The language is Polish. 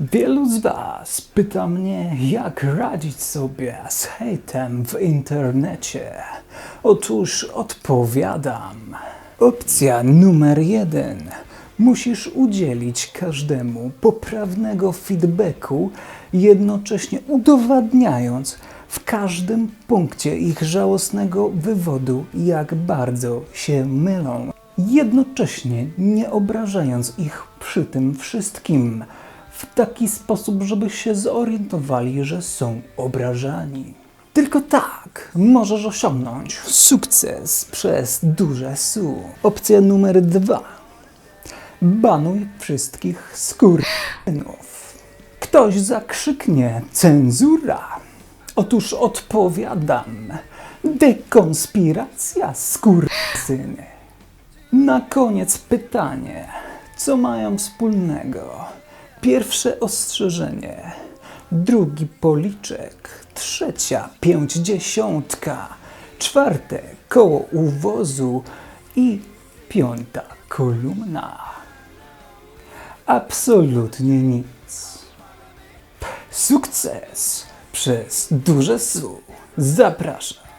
Wielu z Was pyta mnie, jak radzić sobie z hejtem w internecie. Otóż odpowiadam. Opcja numer jeden. Musisz udzielić każdemu poprawnego feedbacku, jednocześnie udowadniając w każdym punkcie ich żałosnego wywodu, jak bardzo się mylą jednocześnie nie obrażając ich przy tym wszystkim, w taki sposób, żeby się zorientowali, że są obrażani. Tylko tak możesz osiągnąć sukces przez duże su. Opcja numer dwa. Banuj wszystkich skurczynów. Ktoś zakrzyknie cenzura. Otóż odpowiadam. Dekonspiracja skurczyny. Na koniec pytanie. Co mają wspólnego? Pierwsze ostrzeżenie, drugi policzek, trzecia pięćdziesiątka, czwarte koło uwozu i piąta kolumna. Absolutnie nic. Sukces przez duże su. Zapraszam.